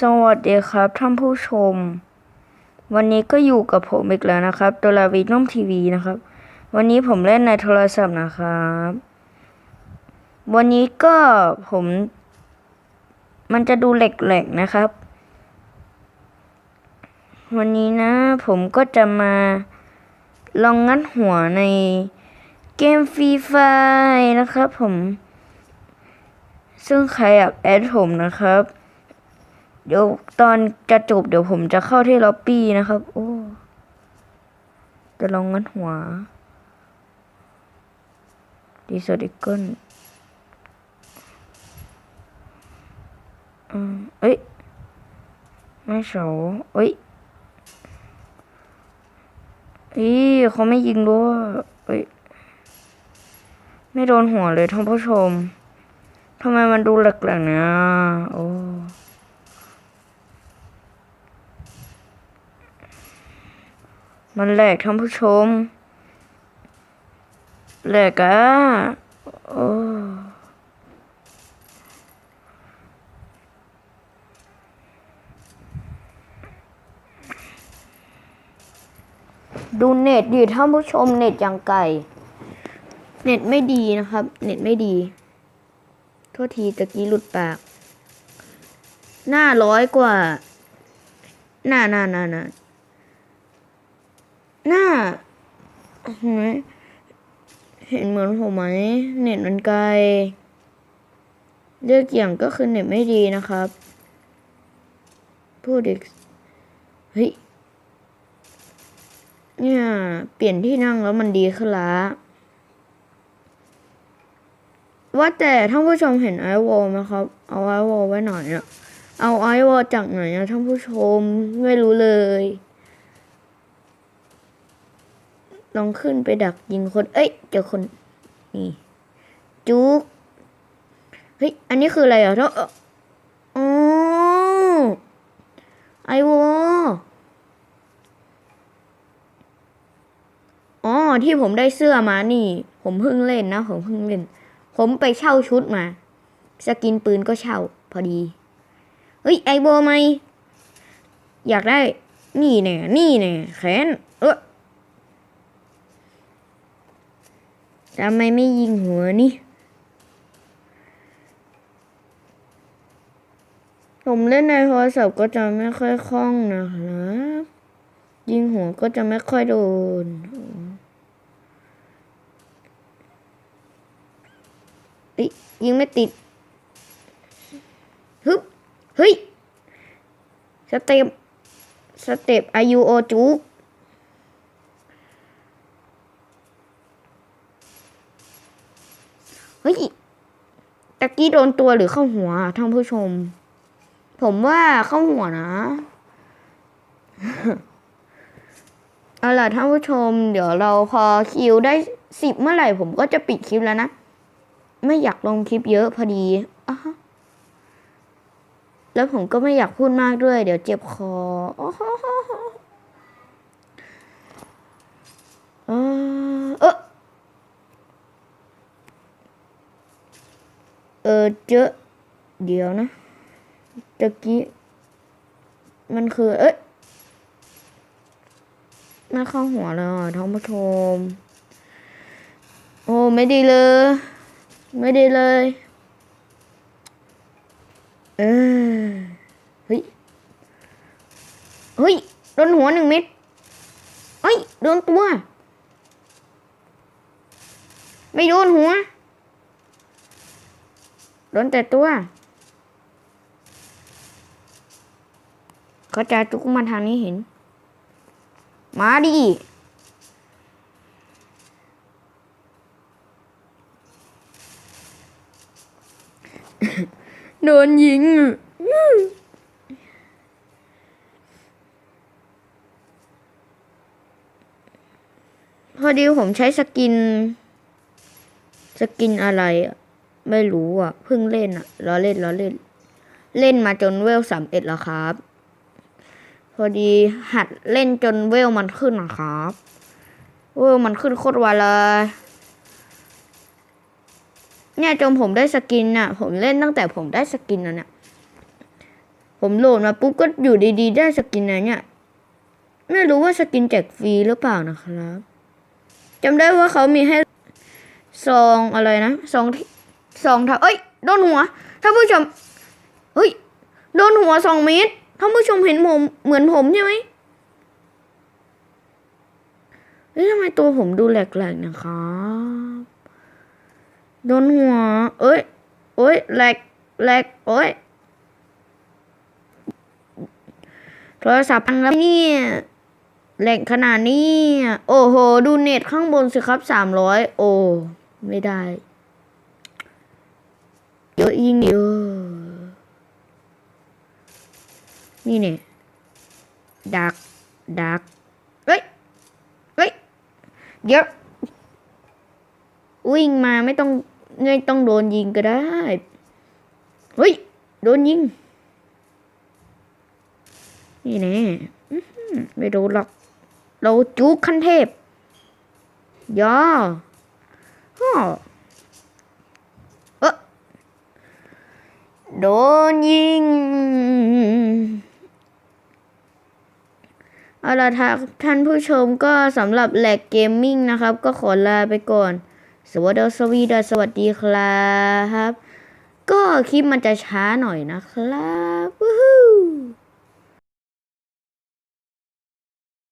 สวัสดีครับท่านผู้ชม วันนี้ก็อยู่กับผมอีกแล้วนะครับตัวลาวีน้อมทีวีนะครับ วันนี้ผมเล่นในโทรศัพท์นะครับ วันนี้ก็ผม มันจะดูแหลกๆนะครับ วันนี้นะ ผมก็จะมาลองงัดหัวในเกมฟรีไฟนะครับผม ซึ่งใครอยากแอดผมนะครับ เดี๋ยวตอนจะจบเดี๋ยวผมจะเข้าที่ล็อบบี้นะครับ โอ้จะลองงัดหัวดีสดิเกิลอืมเอ้ย ไม่เฉาเอ้ยอีเขาไม่ยิงด้วยเอ้ย ไม่โดนหัวเลยท่านผู้ชมทำไมมันดูแหลกๆเนี่ยโอ้ มันแหลกท่านผู้ชม แหลกอะโอ้ดูเน็ตดิท่านผู้ชมเน็ตอย่างไก่ เน็ตไม่ดีนะครับ เน็ตไม่ดีโทษทีตะกี้หลุดปาก หน้าร้อยกว่า หน้าหน้าหน้าหน้า หน้าเห็นไหมเห็นเหมือนผมไหม เน็ตมันไกล เลือกอย่างก็คือเน็ตไม่ดีนะครับ พูดอีก เฮ้ย เนี่ย เปลี่ยนที่นั่งแล้วมันดีขึ้นละว่าแต่ท่านผู้ชมเห็นไอวอลไหมครับ เอาไอวอลไว้หน่อยอะเอาไอวอลจากไหนอะท่านผู้ชมไม่รู้เลย ลองขึ้นไปดักยิงคน เอ้ย เจอคน นี่ จุก เฮ้ย อันนี้คืออะไรอะเท่าอ๋อไอวออ๋อ ที่ผมได้เสื้อมานี่ ผมเพิ่งเล่นนะ ผมเพิ่งเล่น ผมไปเช่าชุดมา สกินปืนก็เช่า พอดี เฮ้ย ไอโบไหม อยากได้ นี่แน่ นี่แน่ แขน เออ ทำไมไม่ยิงหัวนี่ ผมเล่นในโทรศัพท์ก็จะไม่ค่อยคล่องนะครับ ยิงหัวก็จะไม่ค่อยโดนยยิงไม่ติด ฮึบเฮ้ย สเต็ป สเต็ปอายุโอจุก เฮ้ยตะ กี้โดนตัวหรือเข้าหัวท่านผู้ชม ผมว่าเข้าหัวนะเอาล่ะท่านผู้ชม เดี๋ยวเราพอคิวได้สิบเมื่อไหร่ผมก็จะปิดคลิปแล้วนะ ไม่อยากลงคลิปเยอะพอดีอะแล้วผมก็ไม่อยากพูดมากด้วย เดี๋ยวเจ็บคออ๋อเออ เออเออเจอเดี๋ยวนะตะกี้มันคือ เอ้ยไม่เข้าหัวเลยท่านผู้ชม โอ้ไม่ดีเลย ไม่ดีเลย เออเฮ้ย เฮ้ย โดนหัวหนึ่งเม็ดเฮ้ย โดนตัว ไม่โดนหัว โดนแต่ตัวก็จะจุกมาทางนี้เห็น มาดิโดนยิงพอดีผมใช้สกิน สกินอะไรอะ ไม่รู้อะ เพิ่งเล่นอะล้อเล่นล้อเล่น เล่นมาจนเวลสามเอ็ดแล้วครับ พอดีหัดเล่นจนเวลมันขึ้นนะครับ เวลมันขึ้นโคตรไวเลย เนี่ยจนผมได้สกินอะ ผมเล่นตั้งแต่ผมได้สกินแล้วเนี่ยผมผมโหลดมาปุ๊บก็อยู่ดีๆ ได้สกินนะเนี่ยไม่รู้ว่าสกินแจกฟรีหรือเปล่านะครับจำได้ว่าเขามีให้ซองอะไรนะซองที่ ซองทับเอ้ยโดนหัวท่านผู้ชมเฮ้ยโดนหัวสองเมตรท่านผู้ชมเห็นผมเหมือนผมใช่ไหมเฮ้ยทำไมตัวผมดูแหลกๆนะครับ โดนหัว เอ้ย เอ้ยแหลกแหลกโอ้ย โทรศัพท์พังแล้วเนี่ยแหลกขนาดนี้ โอ้โห ดูเน็ตข้างบนสิครับสามร้อย โอ้ ไม่ได้ เยอะยิ่งเยอะนี่เนี่ยดักดักเฮ้ยเฮ้ยเดี๋ยววิ่งมาไม่ต้องไม่ต้องโดนยิงก็ได้เฮ้ยโดนยิง นี่แน่อื้อหือไม่โดนหรอก เราจุกขั้นเทพย่อฮ่อ โดนยิงเอาละท่าท่านผู้ชมก็สำหรับแหลกเกมมิ่งนะครับ ก็ขอลาไปก่อน สวัสดีสวีดสวัสดีครับ ก็คลิปมันจะช้าหน่อยนะครับวู้